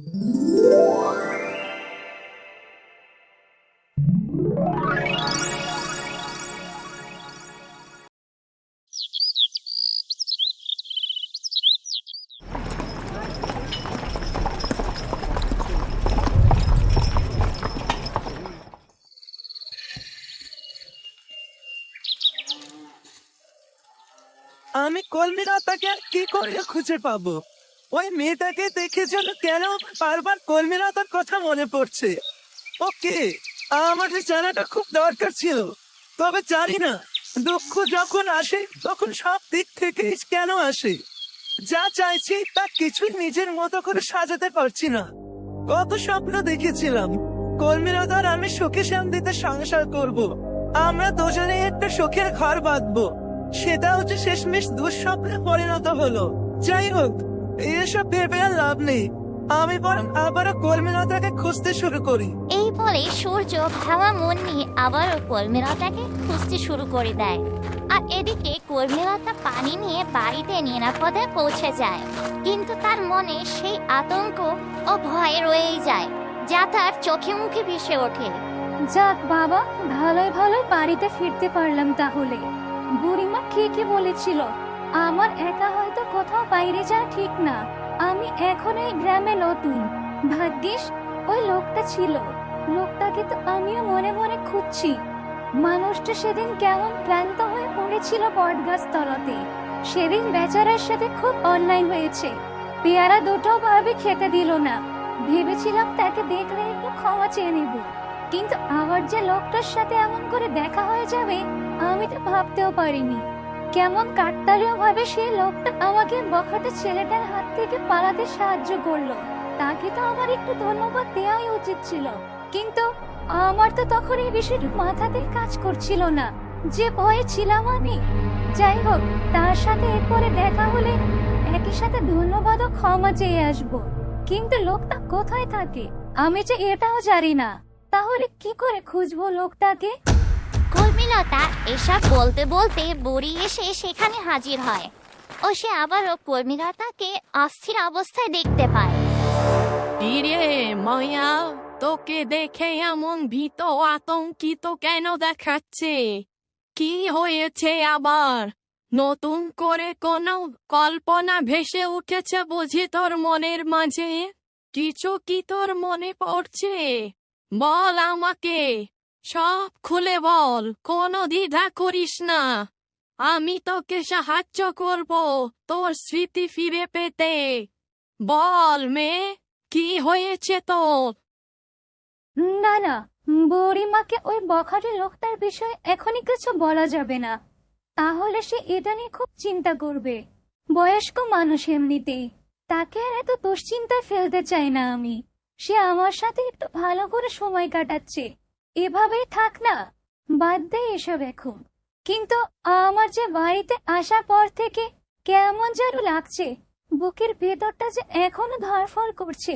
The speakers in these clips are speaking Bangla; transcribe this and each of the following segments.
আমি কর্মীলতাকে আর কি করে খুঁজে পাবো? ওই মেয়েটাকে দেখে যেন কেন বারবার কর্মীলতার কথা মনে পড়ছে। ওকে আমার জানাটা খুব দরকার ছিল, তবে জানি না, দুঃখ যখন আসে, তখন সব দিক থেকে কেন আসে? যা চাইছি তা কিছুই নিজের মতো করে সাজাতে পারছি না। কত স্বপ্ন দেখেছিলাম কর্মীলতার আমি সুখে শান্তিতে সংসার করব। আমরা দুজনে একটা সুখের ঘর বাঁধবো, সেটা হচ্ছে শেষমেশ দুঃস্বপ্নে পরিণত হলো। যাই হোক এসব ভেবে আর লাভ নেই। আমি বরং আবারও কর্মীলতাকে খুঁজতে শুরু করি। এই বলে সূর্য ভাবা মন নিয়ে আবারও কর্মীলতাকে খুঁজতে শুরু করে দেয়। আর এদিকে কর্মীলতা পানি নিয়ে বাড়িতে নিরাপদে পৌঁছে যায়। কিন্তু তার মনে সেই আতঙ্ক ও ভয় রয়েই যায় যা তার চোখে মুখে ভেসে ওঠে। যাক বাবা ভালোই ভালোই বাড়িতে ফিরতে পারলাম তাহলে। বুড়িমা ঠিকই বলেছিল আমার একা হয়তো কোথাও বাইরে যাওয়া ঠিক না। আমি এখন এই গ্রামে নতুন। ভাগ্যিস, ওই লোকটা ছিল। লোকটাকে তো আমিও মনে মনে খুঁজছি। মানুষটা সেদিন কেমন ক্লান্ত হয়ে পড়েছিল বটগাছ তলাতে সেদিন বেচারার সাথে খুব অন্যায় হয়েছে। পেয়ারা দুটো ভাবে খেতে দিল না। ভেবেছিলাম তাকে দেখলে একটু ক্ষমা চেয়ে নেব। কিন্তু আবার যে লোকটার সাথে এমন করে দেখা হয়ে যাবে, আমি তো ভাবতেও পারিনি। কেমন কাকতালীয় ভাবে সেই লোকটা আমাকে বখাটে ছেলেটার হাত থেকে পালাতে সাহায্য করল। তাকে তো আমার একটু ধন্যবাদ দেওয়াই উচিত ছিল। কিন্তু আমার তো তখন এই বিষয়টা মাথাতে কাজ করছিল না। যে ভয়ে ছিলাম আমি। যাই হোক, তার সাথে এরপরে দেখা হলে একই সাথে ধন্যবাদ ও ক্ষমা চেয়ে আসব। কিন্তু লোকটা কোথায় থাকে? আমি যে এটাও জানি না। তাহলে কি করে খুঁজবো লোকটাকে? কর্মীলতা এসব বলতে বলতে বুড়ি এসে সেখানে হাজির হয় ও সে আবারও কর্মীলতাকে অস্থির অবস্থায় দেখতে পায়। ইরে মায়া, তোকে দেখে এমন ভীত, আতঙ্কিত কেন দেখাচ্ছে? কি হয়েছে আবার? নতুন করে কোনো কল্পনা ভেসে উঠেছে বুঝি তোর মনের মাঝে? কিছু কি তোর মনে পড়ছে? বল আমাকে। সব খুলে বল, কোনো দ্বিধা করিস না। আমি তোকে সাহায্য করব, তোর স্মৃতি ফিরে পেতে। বল মেয়ে কি হয়েছে তোর? না না, বুড়িমাকে ওই বখাটে লোকটার বিষয়ে এখনই কিছু বলা যাবে না। তাহলে সে এটা নিয়ে খুব চিন্তা করবে। বয়স্ক মানুষ এমনিতেই। তাকে আর এত দুশ্চিন্তায় ফেলতে চাই না আমি। সে আমার সাথে একটু ভালো করে সময় কাটাচ্ছে। এভাবেই থাক না, বাদ দে এসব এখন। কিন্তু আমার যে বাড়িতে আসার পর থেকে কেমন যেন লাগছে, বুকের ভেতরটা যে এখনও ধরফর করছে।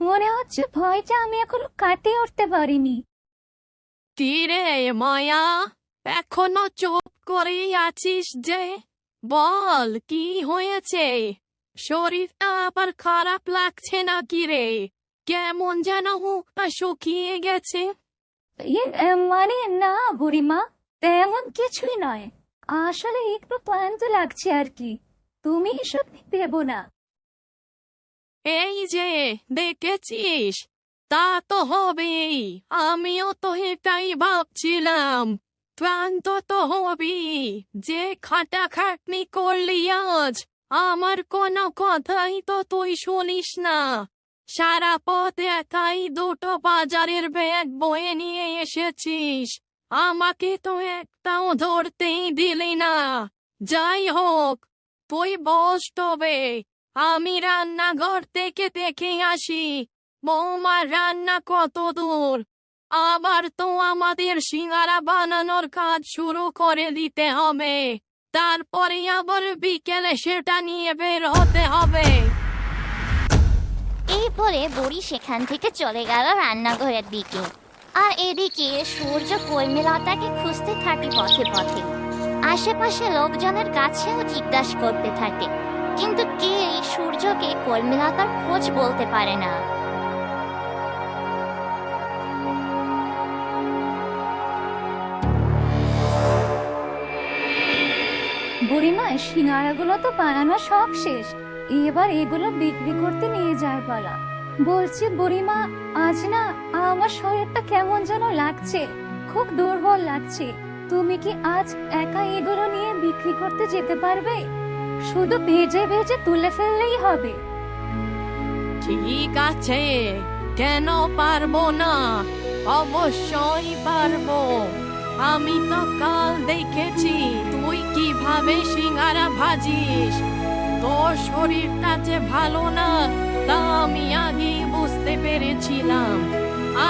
মনে হচ্ছে ভয়টা আমি এখনও কাটিয়ে উঠতে পারিনি। তীরে মায়া, এখনও চুপ করেই আছিস যে? বল, কি হয়েছে? শরীরটা আবার খারাপ লাগছে নাকি রে? কেমন যেন শুকিয়ে গেছে। মানে না বুড়িমা তেমন কিছুই নয় আসলে একটু ক্লান্ত লাগছে আর কি তুমি এসব ভেবো না এই যে দেখেছিস তা তো হবেই আমিও তো এটাই ভাবছিলাম ক্লান্ত তো হবি যে খাটাখাটনি করলি আজ আমার কোনো কথাই তো তুই শুনিস না সারা পথ একাই দুটো বাজারের ব্যাগ বয়ে নিয়ে এসেছিস। আমাকে তো একটাও ধরতেই দিলি না। যাই হোক, তুই বস তবে। আমি রান্নাঘর থেকে দেখে আসি। বৌমার রান্না কত দূর। আবার তো আমাদের সিঙ্গারা বানানোর কাজ শুরু করে দিতে হবে। তারপরে আবার বিকেলে সেটা নিয়ে বের হতে হবে। এরপরে বড়ি বুড়ি সেখান থেকে চলে গেল রান্নাঘরের দিকে। আর এদিকে সূর্য কর্মীলতাকে খুঁজতে থাকে পথে পথে। আশেপাশে লোকজনের কাছেও জিজ্ঞাসা করতে থাকে। কিন্তু কে সূর্যকে কর্মীলতার খোঁজ বলতে পারে না। বুড়িমা, সিঙ্গারাগুলো তো বানানো সব শেষ। এবার এগুলো বিক্রি করতে নিয়ে যায় বলা বলছি, বুড়িমা, আজ না আমার শরীরটা কেমন যেন লাগছে। খুব দুর্বল লাগছে। তুমি কি আজ একা এগুলো নিয়ে বিক্রি করতে যেতে পারবে? শুধু ভেজে ভেজে তুলে ফেললেই হবে। ঠিক আছে, কেন পারব না? অবশ্যই পারব। আমি তো কাল দেখেছি, তুই কীভাবে সিঙ্গারা ভাজিস? তোর শরীরটা যে ভালো না তা আমি আগেই বুঝতে পেরেছিলাম।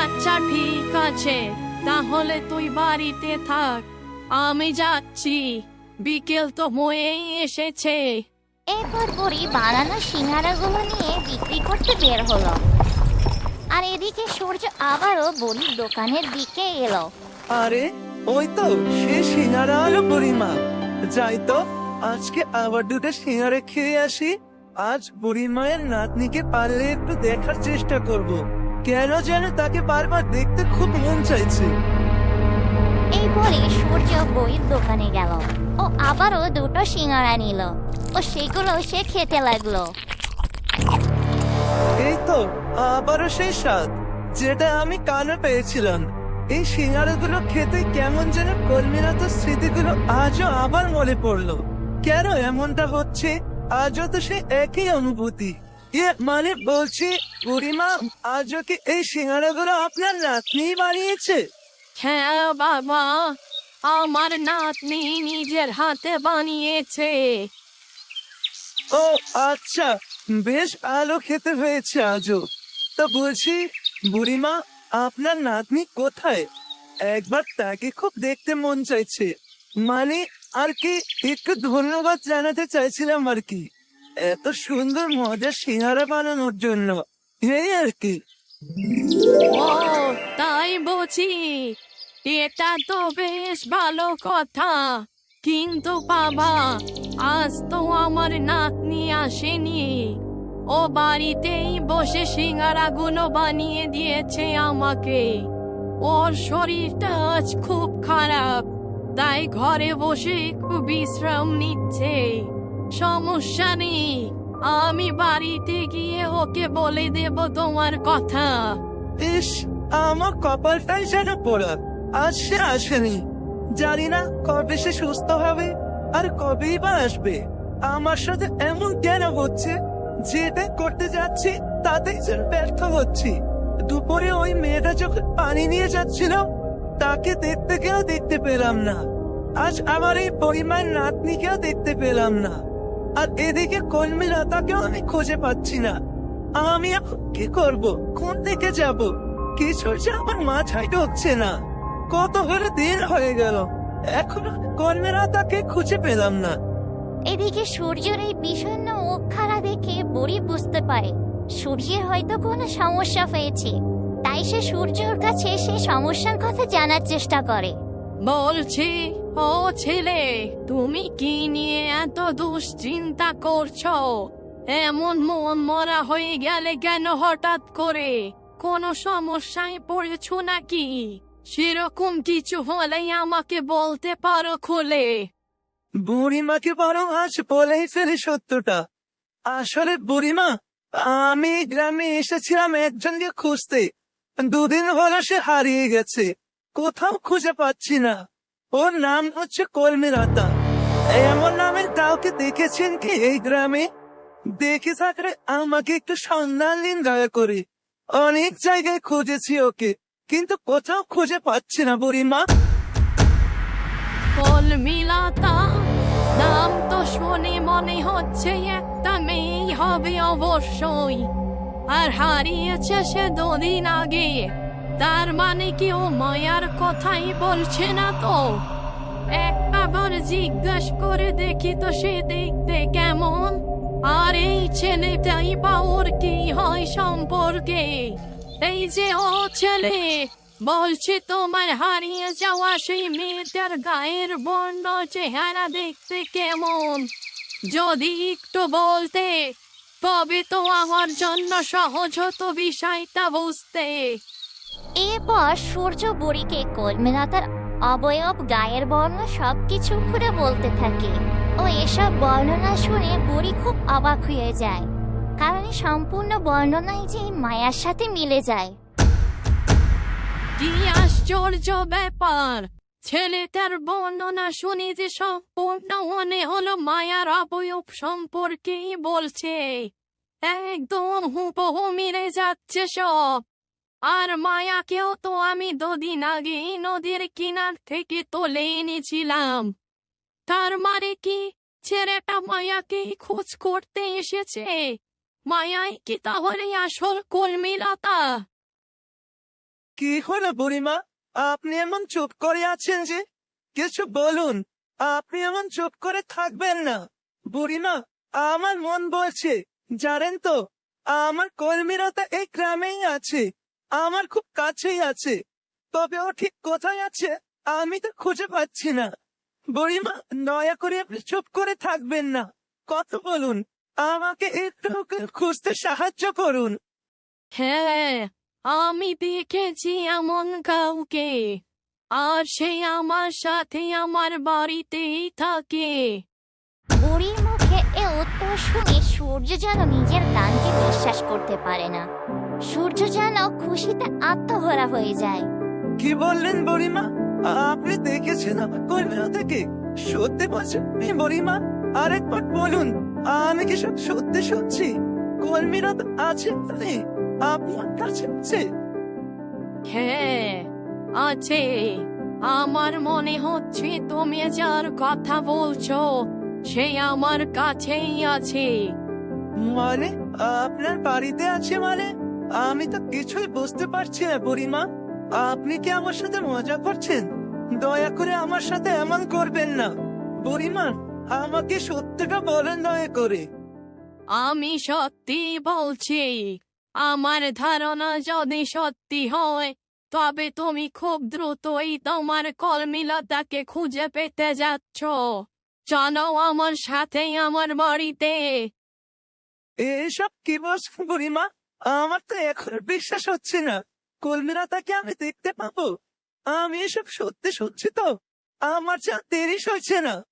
আচ্ছা ঠিক আছে তাহলে তুই বাড়িতে থাক। আমি যাচ্ছি। বিকেল তো হয়েই এসেছে। এরপর বুড়ি বানানো সিঙ্গারাগুলো নিয়ে বিক্রি করতে বের হলো। আর এদিকে সূর্য আবারও বুড়ির দোকানের দিকে এলো। আরে ওই তো সে সিঙ্গারা আলো বুড়িমা। যাই তো। আজকে আবার দুটো সিঙ্গারে খেয়ে আসি। আজ বুড়ি মায়ের নাতনিকে পারলে একটু দেখার চেষ্টা করব। কেন যেন তাকে বারবার দেখতে খুব মন চাইছে। এই বলে সূর্য বইয়ের দোকানে গেল। ও আবারও দুটো সিঙ্গারা নিল। ও সেগুলো সে খেতে লাগল। এই তো আবারও সেই স্বাদ যেটা আমি কানে পেয়েছিলাম। এই সিঙ্গারাগুলো খেতে কেমন যেন কর্মীরত স্মৃতিগুলো আজও আবার মনে পড়ল। কেন এমনটা হচ্ছে? আজও তো সে একই অনুভূতি। ইয়ে মানে বলছি বুড়িমা আজও কি এই সিঙ্গারাগুলো আপনার নাতনি বানিয়েছে? হ্যাঁ বাবা আমার নাতনি নিজের হাতে বানিয়েছে। ও আচ্ছা বেশ ভালো খেতে হয়েছে আজও। তো বলছি বুড়িমা আপনার নাতনি কোথায়? একবার তাকে খুব দেখতে মন চাইছে। মানে আর কি, একটু ধন্যবাদ জানাতে চাইছিলাম আর কি। এত সুন্দর মজার সিঙ্গারা বানানোর জন্য, এই আর কি। তাই বুঝি, এটা তো বেশ ভালো কথা। কিন্তু বাবা, আজ তো আমার নাতনি আসেনি। ও বাড়িতেই বসে সিঙ্গারাগুলো বানিয়ে দিয়েছে আমাকে। ওর শরীরটা আজ খুব খারাপ। তাই ঘরে বসে একটু বিশ্রাম নিচ্ছে। সমস্যা নেই, আমি বাড়িতে গিয়ে ওকে বলে দেব তোমার কথা। ইস, আমার কপালটাই যেন পড়া আজ সে আসেনি। জানি না কবে সে সুস্থ হবে আর কবেই বা আসবে। আমার সাথে এমন কেন হচ্ছে? যেটা করতে যাচ্ছি তাতেই যেন ব্যর্থ হচ্ছি। দুপুরে ওই মেয়েটা যখন পানি নিয়ে যাচ্ছিল তাকে দেখতে কেউ দেখতে পেলাম না। আজ আমার এই পরিমাণ নাতনিকেও দেখতে পেলাম না। আর এদিকে কলমি লতাকেও আমি খুঁজে পাচ্ছি না। আমি এখন কি করব? কোন দিকে যাব? কিছু যে আমার মাথায় ঢুকছে না। কত হলে দিন হয়ে গেল। এখন কর্মেরা তাকে খুঁজে পেলাম না। এদিকে সূর্যের এই বিষণ্ণ মুখখানা দেখে বুড়ি বুঝতে পারে। সূর্যের হয়তো কোনো সমস্যা হয়েছে। তাই সে সূর্যর কাছে সে সমস্যার কথা জানার চেষ্টা করে। বলছি ও ছেলে তুমি কি নিয়ে এত দুশ্চিন্তা করছ? এমন মন মরা হয়ে গেলে কেন হঠাৎ করে? কোনো সমস্যায় পড়েছো নাকি? সেরকম কিছু হলেই আমাকে বলতে পারো খুলে। বুড়িমাকে বরং আজ বলেই ফেলে সত্যটা। আসলে বুড়িমা আমি গ্রামে এসেছিলাম একজনকে খুঁজতে। দুদিন হলো সে হারিয়ে গেছে, কোথাও খুঁজে পাচ্ছি না। ওর নাম হচ্ছে কলমিরাতা এমন নামের কাউকে দেখেছেন কি এই গ্রামে? দেখে থাকলে আমাকে একটু সন্ধান দিন, দয়া করে। অনেক জায়গায় খুঁজেছি ওকে, কিন্তু কোথাও খুঁজে পাচ্ছি না, বুড়িমা। কল মিলাতা নাম তো শুনে মনে হচ্ছে একটা মেয়ে, হবে অবশ্যই আর হারিয়েছে সে দুদিন আগে। তার মানে কি ও মায়ার কথাই বলছে না তো? একবার জিজ্ঞেস করে দেখি তো সে দেখতে কেমন। আর এই ছেলেটাই বা ওর কি হয় সম্পর্কে? এই যে ও ছেলে, বলছে তোমার হারিয়ে যাওয়া সেই মেয়েটার গায়ের বর্ণ চেহারা দেখতে কেমন? যদি একটু বলতে তবে তো আমার জন্য সহজ হতো বিষয়টা বুঝতে। এরপর সূর্য বুড়িকে কলমিলতার অবয়ব গায়ের বর্ণ সবকিছু খুলে বলতে থাকে। ও এসব বর্ণনা শুনে বুড়ি খুব অবাক হয়ে যায়। কারণ সম্পূর্ণ বর্ণনাই যে মায়ার সাথে মিলে যায়। কি আশ্চর্য ব্যাপার! ছেলেটার বর্ণনা শুনি যে সম্পূর্ণ মনে হলো মায়ার অবয়ব সম্পর্কেই বলছে। একদম হুবহু মিলে যাচ্ছে সব। আর মায়াকেও তো আমি দুদিন আগে নদীর কিনার থেকে তুলে এনেছিলাম। তার মানে কি? ছেলেটা মায়াকে খোঁজ করতে এসেছে। মায়াই কি তাহলে আসল কর্মীলতা কি হলো বুড়িমা? আপনি এমন চুপ করে আছেন যে কিছু বলুন। আপনি এমন চুপ করে থাকবেন না। বুড়িমা, আমার মন বলছে, জানেন তো, আমার কর্মীরা তো এই গ্রামেই আছে, আমার খুব কাছেই আছে। তবে ও ঠিক কোথায় আছে, আমি তো খুঁজে পাচ্ছি না। বুড়িমা, দয়া করে আপনি চুপ করে থাকবেন না। কত বলুন, আমাকে একটু খুঁজতে সাহায্য করুন। হ্যাঁ আমি দেখেছি এমন কাউকে। আর সে আমার সাথে আমার বাড়িতেই থাকে। বুড়ির মুখে এ উত্তর শুনে সূর্য যেন নিজের কানকে বিশ্বাস করতে পারে না। সূর্য যেন খুশিতে আত্মহরা হয়ে যায়। কি বললেন বড়িমা? আপনি দেখেছেন আমার কর্মীরা থেকে সত্যি বলছেন? বড়িমা আরেকবার বলুন আমি কি সব সত্যি শুনছি? কর্মীরা তো আছে তাহলে আপনার কাছে আছে হ্যাঁ আছে। আমার মনে হচ্ছে তুমি যার কথা বলছো সে আমার কাছেই আছে। মানে? আপনার বাড়িতে আছে মানে? আমি তো কিছুই বুঝতে পারছি না বুড়িমা। আপনি কি আমার সাথে মজা করছেন? দয়া করে আমার সাথে এমন করবেন না। বুড়িমা আমাকে সত্যিটা বলেন দয়া করে। আমি সত্যি বলছি আমার ধারণা যদি সত্যি হয় তবে তুমি খুব দ্রুতই তোমার কর্মীলতাকে খুঁজে পেতে যাচ্ছ। জানো আমার সাথে আমার বাড়িতে। এসব কি বলছেন বুড়িমা? আমার তো এখন বিশ্বাস হচ্ছে না। কর্মীরা তাকে আমি দেখতে পাবো। আমি এসব সত্যি শুনছি তো। আমার যা দেরি হচ্ছে না।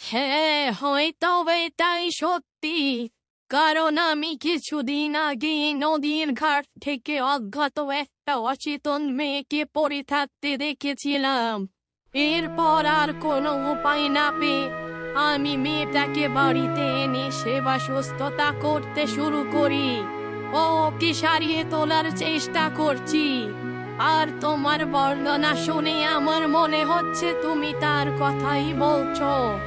হ্যাঁ হয়তো এটাই সত্যি। কারণ আমি কিছুদিন আগে নদীর ঘাট থেকে অজ্ঞাত একটা অচেতন মেয়েকে পড়ে থাকতে দেখেছিলাম। এরপর আর কোনো উপায় না পেয়ে আমি মেয়েটাকে বাড়িতে এনে সেবা সুস্থতা করতে শুরু করি। ও কি সারিয়ে তোলার চেষ্টা করছি? আর তোমার বর্ণনা শুনে আমার মনে হচ্ছে তুমি তার কথাই বলছো।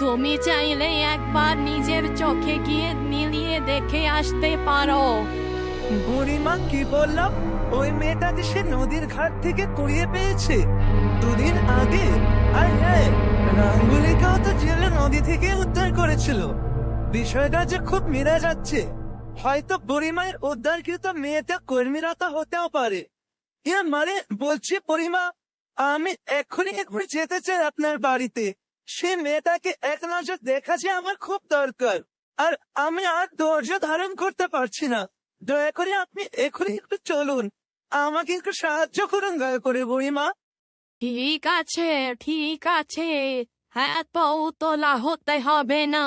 তুমি চাইলে একবার নিজের চোখে গিয়ে মিলিয়ে দেখে আসতে পারো। বুড়িমা কি বললাম, ওই মেয়েটাকে সে নদীর ঘাট থেকে কুড়িয়ে পেয়েছে, দুদিন আগে? আর হ্যাঁ রাঙ্গুলিকেও তো জেলে নদী থেকে উদ্ধার করেছিল। বিষয়টা যে খুব মিলে যাচ্ছে। হয়তো বুড়িমায়ের উদ্ধারকৃত মেয়েটা কর্মীরতা হতেও পারে। ইয়া মানে বলছি বুড়িমা আমি এক্ষুনি এক্ষুনি যেতে চাই আপনার বাড়িতে। সে মেয়েটাকে এক নজর দেখা যে আমার খুব দরকার। আর আমি আর ধৈর্য ধারণ করতে পারছি না। দয়া করে আপনি এখনই একটু চলুন। আমাকে একটু সাহায্য করুন দয়া করে বুড়িমা। ঠিক আছে ঠিক আছে। হ্যাঁ তো তোলা হতে হবে না।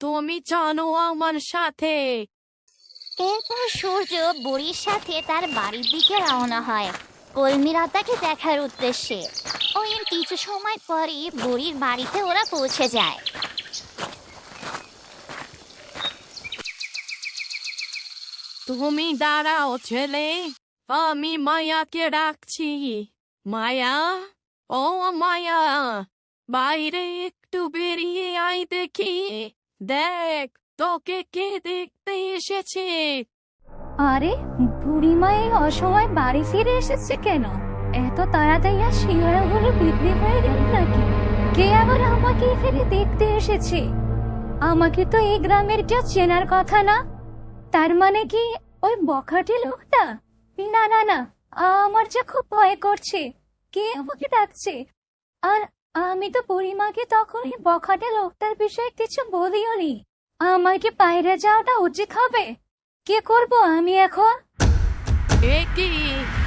তুমি চলো আমার সাথে। এরপর সূর্য বুড়ির সাথে তার বাড়ির দিকে রওনা হয়। কলমিরা তাকে দেখার উদ্দেশ্যে। ও এর কিছু সময় পরই বুড়ির বাড়িতে ওরা পৌঁছে যায়। তুমি দাঁড়াও ছেলে, আমি মায়াকে ডাকছি। মায়া, ও মায়া, বাইরে একটু বেরিয়ে আই দেখি। দেখ, তোকে কে দেখতে এসেছে? আরে, বুড়িমা এই অসময় বাড়ি ফিরে এসেছে কেন? এত তাড়াতাড়ি আর সিঙ্গারাগুলো বিক্রি হয়ে গেল নাকি? কে আবার আমাকে এখানে দেখতে এসেছে? আমাকে তো এই গ্রামের কেউ চেনার কথা না। তার মানে কি ওই বখাটে লোকটা? না না না, আমার যে খুব ভয় করছে। কে আমাকে ডাকছে? আর আমি তো বুড়িমাকে তখন বখাটে লোকটার বিষয়ে কিছু বলিও নি আমার কি বাইরে যাওয়াটা উচিত হবে। কে করব আমি এখন? এ কি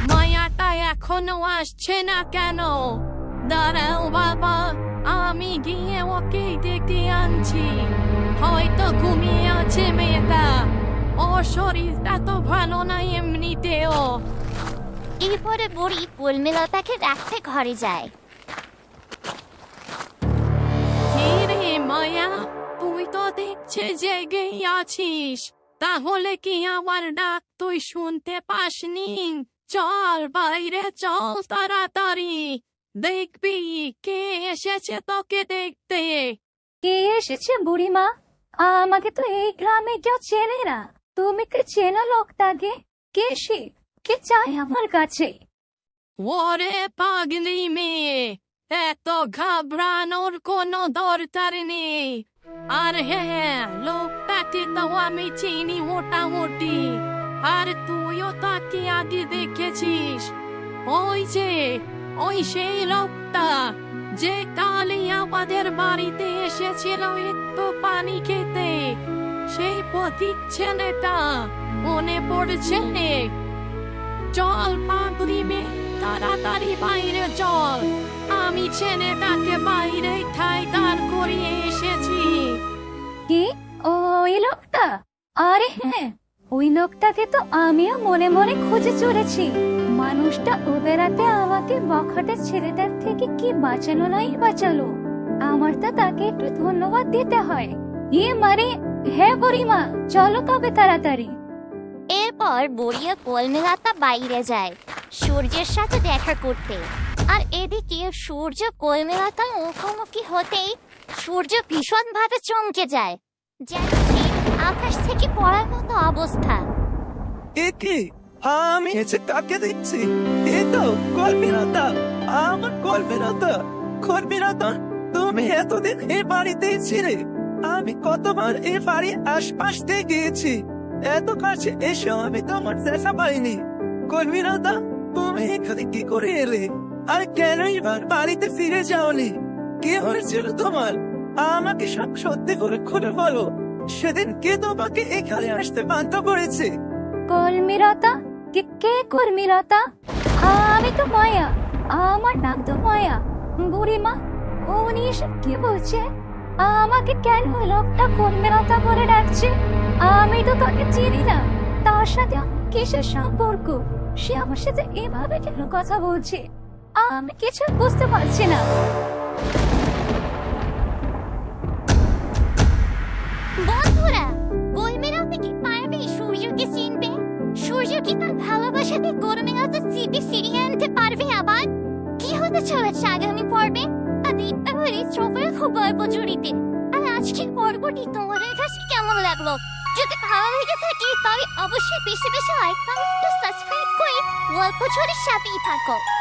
মায়াটা এখনও আসছে না কেন? দাঁড়াও বাবা আমি গিয়ে ওকে ডেকে আনছি। হয়তো ঘুমিয়ে আছে মেয়েটা। ওর শরীরটা তো ভালো না এমনিতেও। এরপরে বুড়ি কলমিলতাকে রাখতে ঘরে যায়। রে মায়া তুই তো দেখছে জেগেই আছিস। তাহলে কি আমার ডাক তুই শুনতে পাসনি? চল বাইরে চল তাড়াতাড়ি। দেখবি কে এসেছে তোকে দেখতে। কে এসেছে বুড়িমা? আমাকে তো এই গ্রামে কেউ চেনে না। তুমি কি চেনো লোকটাকে? কে সে? কে চায় আমার কাছে? ওরে পাগলি মেয়ে এত ঘাবড়ানোর কোনো দরকার নেই। আর হ্যাঁ লোকটাকে তো আমি চিনি মোটামুটি। আর তুইও তাকে আগে দেখেছিস। ওই যে, ওই সেই লোকটা যে কালি আমাদের বাড়িতে এসেছিল একটু পানি খেতে। সেই পথিক ছেলেটা মনে পড়ছে চল পাগলি মেয়ে তাড়াতাড়ি বাইরে চল। আমি ছেলেটাকে বাইরে ঠাই দাঁড় করিয়ে এসেছি। কি? ওই লোকটা? আরে হ্যাঁ ওই লোকটাকে তো আমিও মনে মনে খুঁজে চলেছি মানুষটা ও বেড়াতে আমাকে বখাটে ছেলেটার থেকে কি বাঁচানো নাই বাঁচালো। আমার তো তাকে একটু ধন্যবাদ দিতে হয়। ইয়ে মানে হ্যাঁ বুড়িমা চলো তবে তাড়াতাড়ি। এরপর বুড়িয়া কলমিলতা বাইরে যায় সূর্যের সাথে দেখা করতে। আর এদিকে সূর্য কলমিলতার মুখোমুখি হতেই সূর্য ভীষণভাবে চমকে যায়। যেন আকাশ থেকে পড়ার মতো অবস্থা। এ কি? আমি এসে কাকে দেখছি, এ তো কর্মীরতা আমার কর্মীরতা কর্মীরতা তুমি এতদিন এ বাড়িতেই ছিলে। আমি কতবার এ বাড়ির আশপাশ দিয়ে গিয়েছি। এত কাছে এসেও আমি তোমার দেখা পাইনি। কর্মীরতা তুমি এখানে কি করে এলে? আর কেন এবার বাড়িতে ফিরে যাওনি? কে হয়েছিল তোমার? আমাকে সব সত্যি করে খুলে বলো। সেদিন কে তোমাকে এখানে আসতে বাধ্য করেছে? কর্মীরতা কে কে কর্মীরতা আমি তো মায়া। আমার নাম তো মায়া। বুড়িমা, উনি এসব কি বলছে? আমাকে কেন লোকটা কর্মীরতা করে ডাকছে? আমি তো তাকে চিনি না। তার সাথে কিসের সম্পর্ক? সে আমার সাথে এভাবে কেন কথা বলছে? আমি, কিছু বুঝতে পারছি না। বন্ধুরা পারবে সূর্যকে সূর্য কি তার ভালোবাসাতে স্মৃতি ফিরিয়ে আনতে পারবে আবার? কি হতে চলেছে আগামী পর্বে? চোখের খুব আর আজকের পর্বটি তোমাদের কাছে কেমন লাগল? যদি ভালো লেগে থাকে, তবে অবশ্যই বেশি বেশি লাইক কমেন্ট সাবস্ক্রাইব করে গল্প জুড়ে সাথেই থাকো।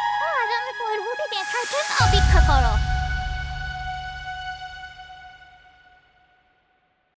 ব্যথার অপেক্ষা করো